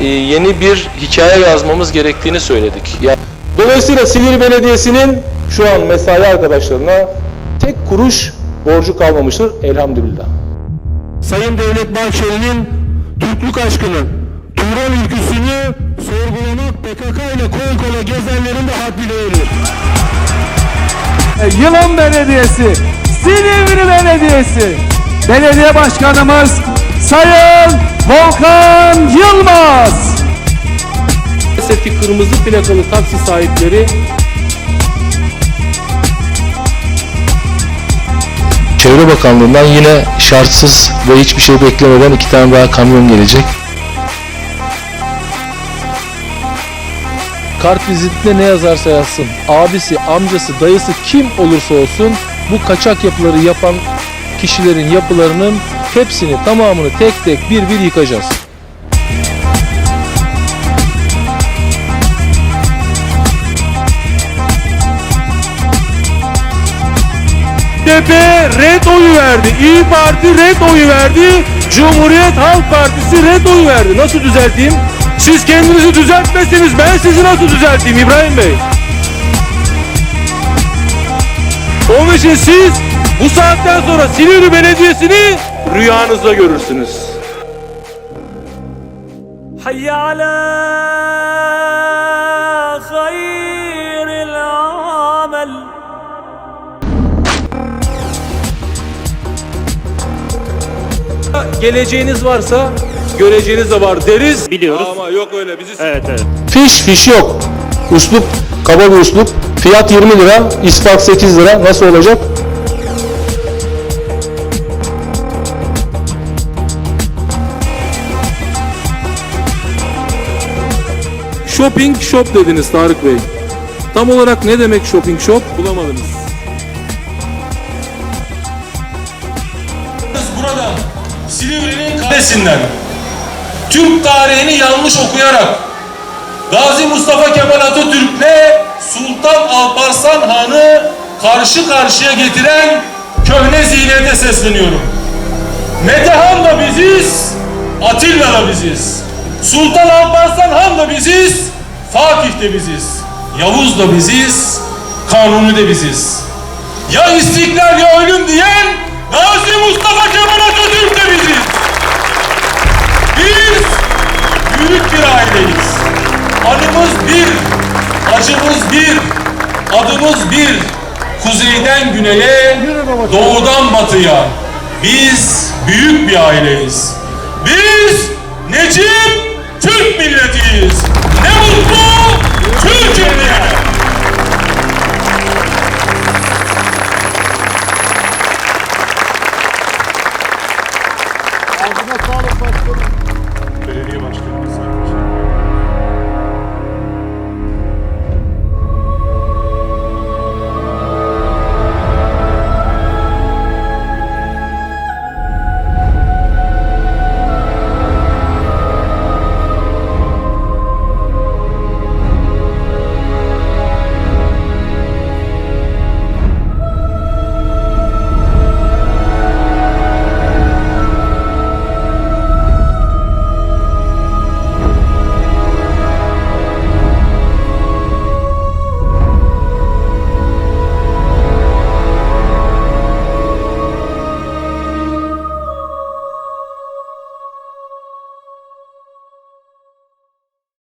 e, yeni bir hikaye yazmamız gerektiğini söyledik. Yani Dolayısıyla Silivri Belediyesi'nin şu an mesai arkadaşlarına tek kuruş borcu kalmamıştır elhamdülillah. Sayın Devlet Bahçeli'nin Türklük aşkını, Turan ülküsünü sorgulamak PKK ile kol kola gezenlerin de haddini verir. Yılan Belediyesi, Silivri Belediyesi, Belediye Başkanımız Sayın Volkan kırmızı plakalı taksi sahipleri Çevre Bakanlığı'ndan yine şartsız ve hiçbir şey beklemeden iki tane daha kamyon gelecek. Kart vizitinde ne yazarsa yazsın, abisi, amcası, dayısı kim olursa olsun bu kaçak yapıları yapan kişilerin yapılarının hepsini tamamını tek tek bir bir yıkacağız. DP red oyu verdi. İyi Parti red oyu verdi. Cumhuriyet Halk Partisi red oyu verdi. Nasıl düzelteyim? Siz kendinizi düzeltmezseniz ben sizi nasıl düzelteyim İbrahim Bey? Onun için siz bu saatten sonra Silivri Belediyesi'ni rüyanızda görürsünüz. حي Geleceğiniz varsa göreceğiniz de var deriz. Biliyoruz. Ama yok öyle bizi Evet evet. Fiş fiş yok. Üslup kaba bir üslup. Fiyat 20 lira, ispak 8 lira. Nasıl olacak? Shopping shop dediniz Tarık Bey. Tam olarak ne demek shopping shop bulamadınız. Buradan Silivri'nin kalesinden Türk tarihini yanlış okuyarak Gazi Mustafa Kemal Atatürk'le Sultan Alparslan Han'ı karşı karşıya getiren köhne zihniyete sesleniyorum. Metehan da biziz, Atilla da biziz. Sultan Alparslan Han da biziz, Fatih de biziz. Yavuz da biziz, Kanuni de biziz. Ya istiklal ya ölüm diyen bir, acımız bir, adımız bir. Kuzeyden güneye, doğudan batıya. Biz büyük bir aileyiz. Biz Necip Türk milletiyiz. Ne mutlu Türkiye'ye. Belediye başkanımız.